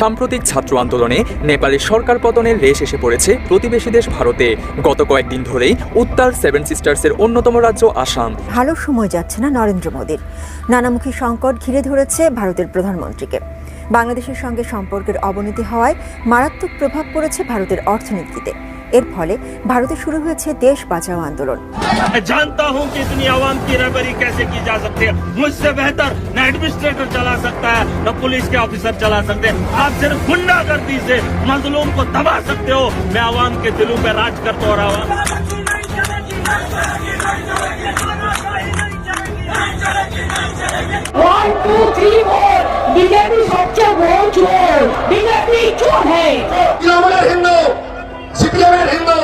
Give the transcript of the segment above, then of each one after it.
সাম্প্রতিক ছাত্র আন্দোলনে নেপালের সরকার পতনের রেশ এসে পড়েছে প্রতিবেশী দেশ ভারতে। গত কয়েকদিন ধরেই উত্তাল সেভেন সিস্টার্সের অন্যতম রাজ্য আসাম। ভালো সময় যাচ্ছে না নরেন্দ্র মোদীর। নানামুখী সংকট ঘিরে ধরেছে ভারতের প্রধানমন্ত্রীকে। বাংলাদেশের সঙ্গে সম্পর্কের অবনতি হওয়ায় মারাত্মক প্রভাব পড়েছে ভারতের অর্থনীতিতে। এর ফলে ভারতে শুরু হয়েছে দেশ বাঁচাও আন্দোলন मैं जानता हूं कि इतनी आवाम की रहबरी कैसे की जा सकती है मुझसे बेहतर न एडमिनिस्ट्रेटर चला सकता है न पुलिस के ऑफिसर चला सकते हैं आप सिर्फ गुंडागर्दी से मजलूम को दबा सकते हो मैं आवाम के दिलों पे राज करता और आवाम one two three four BJP सबसे बड़ चोर बीजेपी चोर है তৃণমূলের হিন্দু সিপিএমের হিন্দু।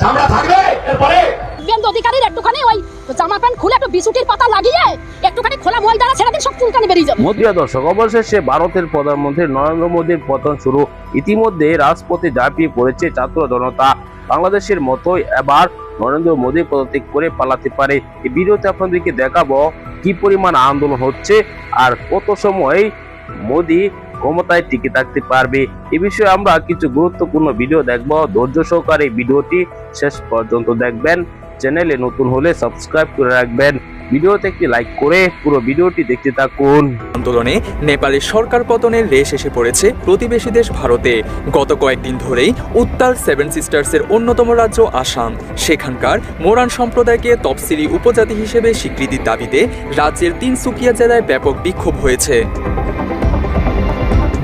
চামড়া থাকবে এরপরে? দিব্যাঙ্গ অধিকারীর একটুখানি ওই জামা প্যান্ট খুলে একটু বিছুটির পাতা লাগিয়ে একটুখানি খোলা ময়দানে ছেড়ে দিন সব চুলকানি বেরিয়ে যাবে। মতিয়া দর্শক অবশেষে ভারতের প্রধানমন্ত্রী নরেন্দ্র মোদীর পতন শুরু। ইতিমধ্যে রাজপথে ঝাঁপিয়ে পড়েছে ছাত্র জনতা বাংলাদেশের মতোই এবার নরেন্দ্র মোদী পদত্যাগ করে পালাতে পারে। এই ভিডিওতে আপনাদেরকে দেখাবো কি পরিমাণ আন্দোলন হচ্ছে আর কত সময় মোদী ক্ষমতায় টিকে থাকতে পারবে। এ বিষয়ে আমরা কিছু গুরুত্বপূর্ণ ভিডিও দেখব। ধৈর্য সহকারে ভিডিওটি শেষ পর্যন্ত দেখবেন। চ্যানেলে নতুন হলে সাবস্ক্রাইব করে রাখবেন। ভিডিওতে একটি লাইক করে পুরো ভিডিওটি দেখতে থাকুন। আন্দোলনে নেপালের সরকার পতনের রেশ এসে পড়েছে প্রতিবেশী দেশ ভারতে। গত কয়েকদিন ধরেই উত্তাল সেভেন সিস্টার্সের অন্যতম রাজ্য আসাম। সেখানকার মোরান সম্প্রদায়কে তফসিলি উপজাতি হিসেবে স্বীকৃতির দাবিতে রাজ্যের তিনসুকিয়া জেলায় ব্যাপক বিক্ষোভ হয়েছে।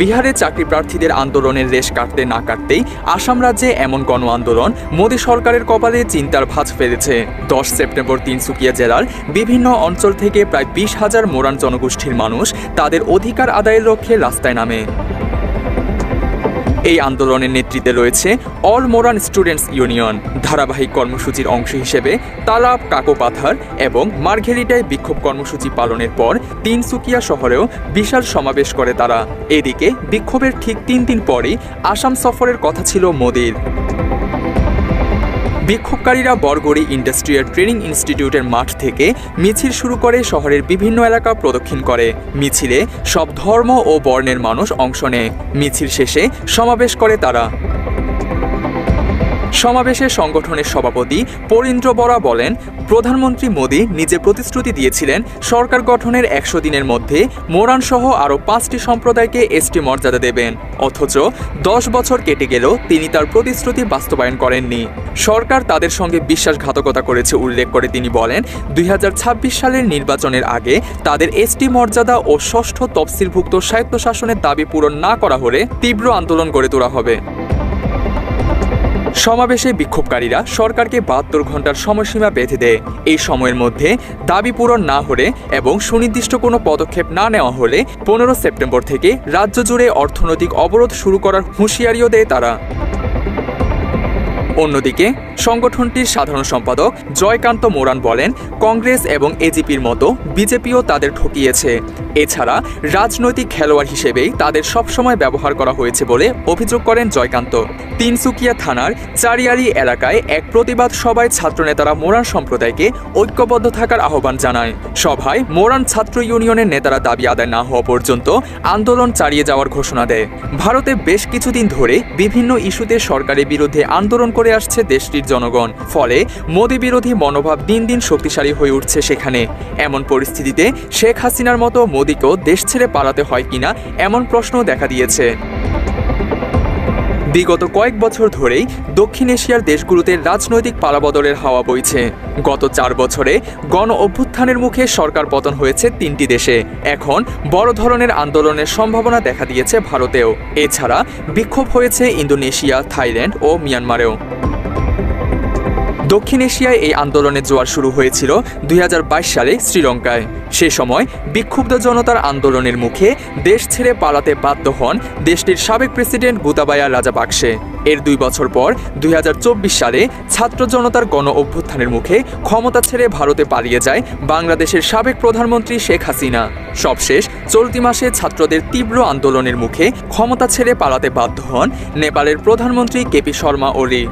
বিহারে চাকরি প্রার্থীদের আন্দোলনের রেশ কাটতে না কাটতেই আসাম রাজ্যে এমন গণ আন্দোলন মোদী সরকারের কপালে চিন্তার ভাঁজ ফেলেছে। দশ সেপ্টেম্বর তিনসুকিয়া জেলার বিভিন্ন অঞ্চল থেকে প্রায় বিশ হাজার মোরান জনগোষ্ঠীর মানুষ তাদের অধিকার আদায়ের লক্ষ্যে রাস্তায় নামে। এই আন্দোলনের নেতৃত্বে রয়েছে অল মোরান স্টুডেন্টস ইউনিয়ন। ধারাবাহিক কর্মসূচির অংশ হিসেবে তালাব কাকোপাথার এবং মার্ঘেরিটায় বিক্ষোভ কর্মসূচি পালনের পর তিনসুকিয়া শহরেও বিশাল সমাবেশ করে তারা। এদিকে বিক্ষোভের ঠিক তিন দিন পরেই আসাম সফরের কথা ছিল মোদির। বিক্ষোভকারীরা বরগড়ি ইন্ডাস্ট্রিয়াল ট্রেনিং ইনস্টিটিউটের মাঠ থেকে মিছিল শুরু করে শহরের বিভিন্ন এলাকা প্রদক্ষিণ করে। মিছিলে সব ধর্ম ও বর্ণের মানুষ অংশ নেয়। মিছিল শেষে সমাবেশ করে তারা। সমাবেশে সংগঠনের সভাপতি পরীন্দ্র বরা বলেন, প্রধানমন্ত্রী মোদী নিজে প্রতিশ্রুতি দিয়েছিলেন, সরকার গঠনের একশো দিনের মধ্যে মোরান সহ আরও পাঁচটি সম্প্রদায়কে এসটি মর্যাদা দেবেন। অথচ দশ বছর কেটে গেলেও তিনি তার প্রতিশ্রুতি বাস্তবায়ন করেননি। সরকার তাদের সঙ্গে বিশ্বাসঘাতকতা করেছে উল্লেখ করে তিনি বলেন, দুই হাজার ছাব্বিশ সালের নির্বাচনের আগে তাদের এসটি মর্যাদা ও ষষ্ঠ তফসিলভুক্ত স্বায়ত্তশাসনের দাবি পূরণ না করা হলে তীব্র আন্দোলন গড়ে তোলা হবে। সমাবেশে বিক্ষোভকারীরা সরকারকে বাহাত্তর ঘণ্টার সময়সীমা বেঁধে দেয়। এই সময়ের মধ্যে দাবি পূরণ না হলে এবং সুনির্দিষ্ট কোনো পদক্ষেপ না নেওয়া হলে পনেরো সেপ্টেম্বর থেকে রাজ্য জুড়ে অর্থনৈতিক অবরোধ শুরু করার হুঁশিয়ারিও দেয় তারা। অন্যদিকে, সংগঠনটির সাধারণ সম্পাদক জয়কান্ত মোরান বলেন, কংগ্রেস এবং এজিপির মতো বিজেপিও তাদের ঠকিয়েছে। এছাড়া রাজনৈতিক খেলোয়াড় হিসেবেই তাদের সবসময় ব্যবহার করা হয়েছে বলে অভিযোগ করেন জয়কান্ত। তিনসুকিয়া থানার চারিয়ারি এলাকায় এক প্রতিবাদ সভায় ছাত্রনেতারা মোরান সম্প্রদায়কে ঐক্যবদ্ধ থাকার আহ্বান জানায়। সভায় মোরান ছাত্র ইউনিয়নের নেতারা দাবি আদায় না হওয়া পর্যন্ত আন্দোলন চালিয়ে যাওয়ার ঘোষণা দেয়। ভারতে বেশ কিছুদিন ধরে বিভিন্ন ইস্যুতে সরকারের বিরুদ্ধে আন্দোলন করে আসছে দেশটির জনগণ। ফলে মোদী বিরোধী মনোভাব দিন দিন শক্তিশালী হয়ে উঠছে সেখানে। এমন পরিস্থিতিতে শেখ হাসিনার মতো মোদীকেও দেশ ছেড়ে পালাতে হয় কিনা এমন প্রশ্ন দেখা দিয়েছে। বিগত কয়েক বছর ধরেই দক্ষিণ এশিয়ার দেশগুলোতে রাজনৈতিক পালাবদলের হাওয়া বইছে। গত চার বছরে গণ অভ্যুত্থানের মুখে সরকার পতন হয়েছে তিনটি দেশে। এখন বড় ধরনের আন্দোলনের সম্ভাবনা দেখা দিয়েছে ভারতেও। এছাড়া বিক্ষোভ হয়েছে ইন্দোনেশিয়া, থাইল্যান্ড ও মিয়ানমারেও। দক্ষিণ এশিয়ায় এই আন্দোলনের জোয়ার শুরু হয়েছিল দুই হাজার বাইশ সালে শ্রীলঙ্কায়। সে সময় বিক্ষুব্ধ জনতার আন্দোলনের মুখে দেশ ছেড়ে পালাতে বাধ্য হন দেশটির সাবেক প্রেসিডেন্ট গুতাবায়া রাজাপাকসে এর দুই বছর পর দুই হাজার চব্বিশ সালে ছাত্র জনতার গণ অভ্যুত্থানের মুখে ক্ষমতা ছেড়ে ভারতে পালিয়ে যায় বাংলাদেশের সাবেক প্রধানমন্ত্রী শেখ হাসিনা। সবশেষ চলতি মাসে ছাত্রদের তীব্র আন্দোলনের মুখে ক্ষমতা ছেড়ে পালাতে বাধ্য হন নেপালের প্রধানমন্ত্রী কেপি শর্মা ওলি।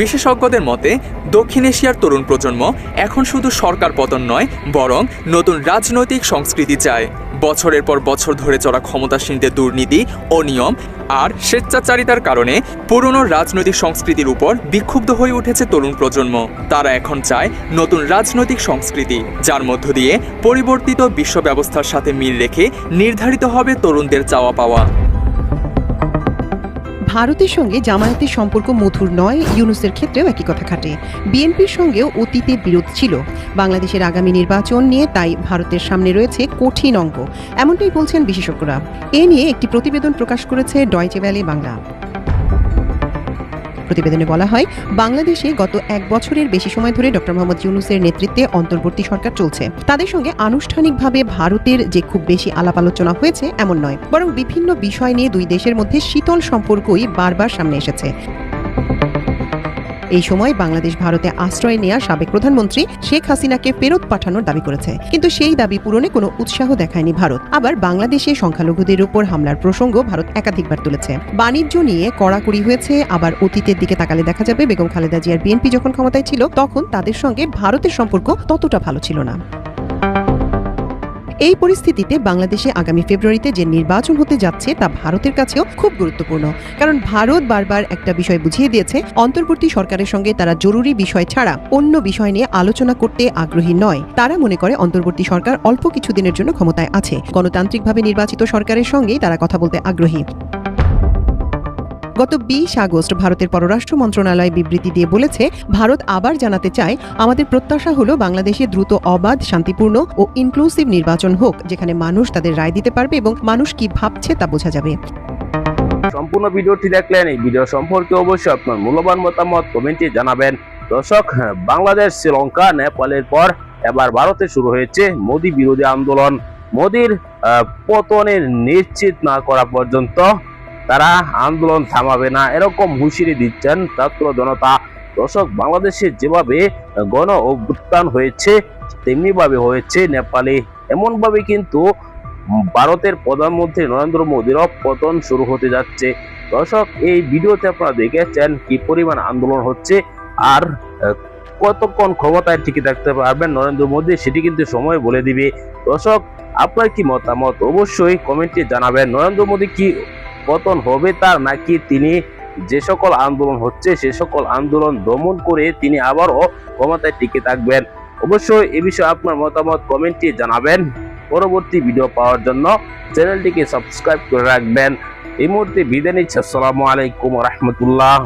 বিশেষজ্ঞদের মতে, দক্ষিণ এশিয়ার তরুণ প্রজন্ম এখন শুধু সরকার পতন নয়, বরং নতুন রাজনৈতিক সংস্কৃতি চায়। বছরের পর বছর ধরে চলা ক্ষমতাসীনদের দুর্নীতি, অনিয়ম আর স্বেচ্ছাচারিতার কারণে পুরনো রাজনৈতিক সংস্কৃতির উপর বিক্ষুব্ধ হয়ে উঠেছে তরুণ প্রজন্ম। তারা এখন চায় নতুন রাজনৈতিক সংস্কৃতি, যার মধ্য দিয়ে পরিবর্তিত বিশ্ব ব্যবস্থার সাথে মিল রেখে নির্ধারিত হবে তরুণদের চাওয়া পাওয়া। ভারতের সঙ্গে জামায়াতের সম্পর্ক মধুর নয়, ইউনুসের ক্ষেত্রেও একই কথা খাটে। বিএনপির সঙ্গেও অতীতে বিরোধ ছিল। বাংলাদেশের আগামী নির্বাচন নিয়ে তাই ভারতের সামনে রয়েছে কঠিন অঙ্গ। এমনটাই বলছেন বিশেষজ্ঞরা। এ নিয়ে একটি প্রতিবেদন প্রকাশ করেছে ডয়চে ভ্যালি বাংলা। প্রতিবেদনে বলা হয়, বাংলাদেশে গত এক বছরের বেশি সময় ধরে ডক্টর মোহাম্মদ ইউনুসের নেতৃত্বে অন্তর্বর্তী সরকার চলছে। তাদের সঙ্গে আনুষ্ঠানিকভাবে ভারতের যে খুব বেশি আলাপ আলোচনা হয়েছে, এমন নয়। বরং বিভিন্ন বিষয় নিয়ে দুই দেশের মধ্যে শীতল সম্পর্কই বারবার সামনে এসেছে। এই সময় বাংলাদেশ, ভারতে আশ্রয় নেওয়া সাবেক প্রধানমন্ত্রী শেখ হাসিনাকে ফেরত পাঠানোর দাবি করেছে। কিন্তু সেই দাবি পূরণে কোনো উৎসাহ দেখায়নি ভারত। আবার বাংলাদেশে সংখ্যালঘুদের উপর হামলার প্রসঙ্গ ভারত একাধিকবার তুলেছে। বাণিজ্য নিয়ে কড়াকড়ি হয়েছে, আবার অতীতের দিকে তাকালে দেখা যাবে, বেগম খালেদা জিয়ার বিএনপি যখন ক্ষমতায় ছিল, তখন তাদের সঙ্গে ভারতের সম্পর্ক ততটা ভালো ছিল না। এই পরিস্থিতিতে বাংলাদেশে আগামী ফেব্রুয়ারিতে যে নির্বাচন হতে যাচ্ছে তা ভারতের কাছেও খুব গুরুত্বপূর্ণ। কারণ ভারত বারবার একটা বিষয় বুঝিয়ে দিয়েছে, অন্তর্বর্তী সরকারের সঙ্গে তারা জরুরি বিষয় ছাড়া অন্য বিষয় নিয়ে আলোচনা করতে আগ্রহী নয়। তারা মনে করে অন্তর্বর্তী সরকার অল্প কিছুদিনের জন্য ক্ষমতায় আছে। গণতান্ত্রিকভাবে নির্বাচিত সরকারের সঙ্গেই তারা কথা বলতে আগ্রহী। গত বিশ আগস্ট ভারতের পররাষ্ট্র মন্ত্রণালয় বিবৃতি দিয়ে বলেছে ভারত আবার জানাতে চায় আমাদের প্রত্যাশা হলো বাংলাদেশে দ্রুত অবাধ শান্তিপূর্ণ ও ইনক্লুসিভ নির্বাচন হোক যেখানে মানুষ তাদের রায় দিতে পারবে এবং মানুষ কি ভাবছে তা বোঝা যাবে। সম্পূর্ণ ভিডিওটি দেখলেন এই ভিডিও সম্পর্কে অবশ্যই আপনার মূল্যবান মতামত কমেন্টে জানাবেন। দর্শক হ্যাঁ, বাংলাদেশ শ্রীলঙ্কা নেপালের পর এবার ভারতে শুরু হয়েছে মোদী বিরোধী আন্দোলন। মোদীর পতনের নিশ্চিত না করা পর্যন্ত তারা আন্দোলন থামাবে না। এরকম হুঁশিয়ারি দিচ্ছেন ছাত্র জনতা। দর্শক, বাংলাদেশে যেভাবে গণ অভ্যুত্থান হয়েছে তেমনি ভাবে হয়েছে নেপালে। এমন ভাবে কিন্তু ভারতের প্রধানমন্ত্রী নরেন্দ্র মোদীরও পতন শুরু হতে যাচ্ছে। দর্শক, এই ভিডিওতে আপনারা দেখেছেন কি পরিমাণ আন্দোলন হচ্ছে আর কতক্ষণ ক্ষমতায় টিকে থাকতে পারবেন নরেন্দ্র মোদী, সেটি কিন্তু সময় বলে দিবে। দর্শক, আপনার কি মতামত? অবশ্যই কমেন্টে জানাবেন। নরেন্দ্র মোদী কি পতন হবে তার নাকি তিনি যে সকল আন্দোলন হচ্ছে, সে সকল আন্দোলন দমন করে তিনি আবারও ক্ষমতায় টিকে থাকবেন। অবশ্যই এ বিষয়ে আপনার মতামত কমেন্টে জানাবেন। পরবর্তী ভিডিও পাওয়ার জন্য চ্যানেলটিকে সাবস্ক্রাইব করে রাখবেন। এই মুহূর্তে বিদায় নিচ্ছে। আসসালামু আলাইকুম রহমতুল্লাহ।